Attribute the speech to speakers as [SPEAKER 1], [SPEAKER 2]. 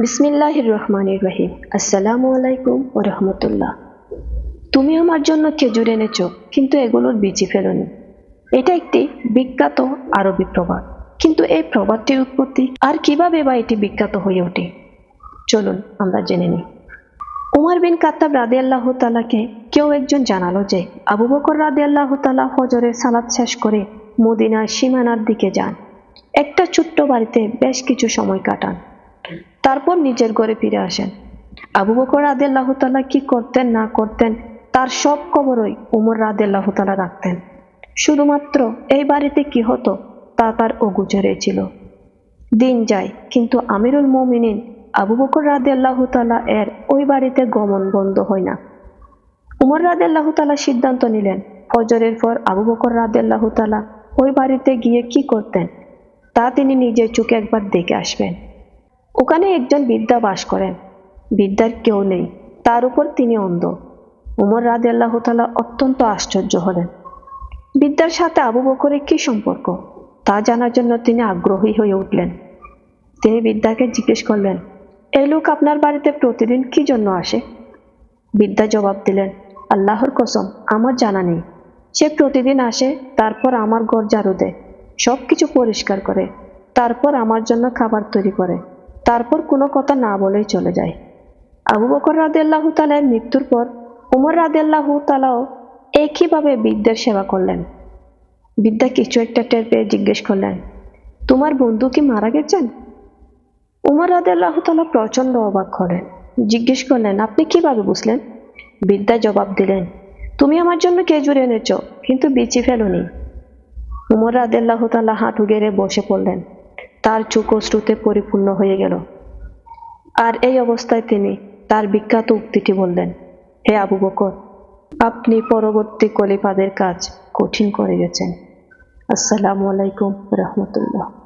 [SPEAKER 1] বিসমিল্লাহির রহমানির রহিম। আসসালামু আলাইকুম ও রহমতুল্লাহ। তুমি আমার জন্য খেজুর এনেছো, কিন্তু এগুলোর বিচি ফেলোনি। এটা একটি বিখ্যাত আরবি প্রবাদ। কিন্তু এই প্রবাদটির উৎপত্তি আর কীভাবে বা এটি বিখ্যাত হয়ে ওঠে? চলুন আমরা জেনে নিই। উমার বিন কাত্তাব রাদে আল্লাহ তালাকে কেউ একজন জানালো যে, আবু বকর রাদে আল্লাহ তালা হজরের সালাদ শেষ করে মদিনার সীমানার দিকে যান। একটা ছোট্ট বাড়িতে বেশ কিছু সময় কাটান। তারপর নিজের ঘরে ফিরে আসেন। আবু বকর রাদে আল্লাহ তালা কি করতেন, না করতেন, তার সব খবরই উমর রাদে আল্লাহ তালা রাখতেন। শুধুমাত্র এই বাড়িতে কি হতো, তা তার অগুচরে ছিল। দিন যায়, কিন্তু আমিরুল মোমিনিন আবু বকর রাদে আল্লাহ তালা এর ওই বাড়িতে গমন বন্ধ হয় না। উমর রাদে আল্লাহ তালা সিদ্ধান্ত নিলেন, ফজরের পর আবু বকর রাদে আল্লাহ তালা ওই বাড়িতে গিয়ে কি করতেন, তা তিনি নিজের চোখে একবার দেখে আসবেন। ওখানে একজন বিদ্যা বাস করেন। বিদ্যার কেউ নেই, তার উপর তিনি অন্ধ। উমর রাদে আল্লাহ তালা অত্যন্ত আশ্চর্য হলেন। বিদ্যার সাথে আবু বকরের কি সম্পর্ক? তা জানার জন্য তিনি আগ্রহী হয়ে উঠলেন। তিনি বিদ্যাকে জিজ্ঞেস করলেন এই লোক আপনার বাড়িতে প্রতিদিন কি জন্য আসে? বিদ্যা জবাব দিলেন, আল্লাহর কসম, আমার জানা নেই। সে প্রতিদিন আসে, তারপর আমার ঘর ঝাড়ু দেয় সব কিছু পরিষ্কার করে, তারপর আমার জন্য খাবার তৈরি করে। তারপর কোনো কথা না বলেই চলে যায়। আবু বকর রাদেল্লাহ তালার মৃত্যুর পর উমর রাদেল্লাহ তালাও একইভাবে বিদ্যার সেবা করলেন। বিদ্যা কিছু একটা টের পেয়ে জিজ্ঞেস করলেন, তোমার বন্ধু কি মারা গেছেন? উমর রাদেল্লাহ তালা প্রচণ্ড অবাক করেন জিজ্ঞেস করলেন, আপনি কীভাবে বুঝলেন? বিদ্যা জবাব দিলেন, তুমি আমার জন্য খেজুর এনেছ, কিন্তু বিচি ফেলনি। উমর রাদেল্লাহ তালা হাঁটু গেড়ে বসে পড়লেন। তার চোখ অশ্রুতে পরিপূর্ণ হয়ে গেল। আর এই অবস্থায় তিনি তার বিখ্যাত উক্তিটি বললেন, হে আবু বকর, আপনি পরবর্তী কলিফাদের কাজ কঠিন করে গেছেন। আসসালামু আলাইকুম রহমতুল্লাহ।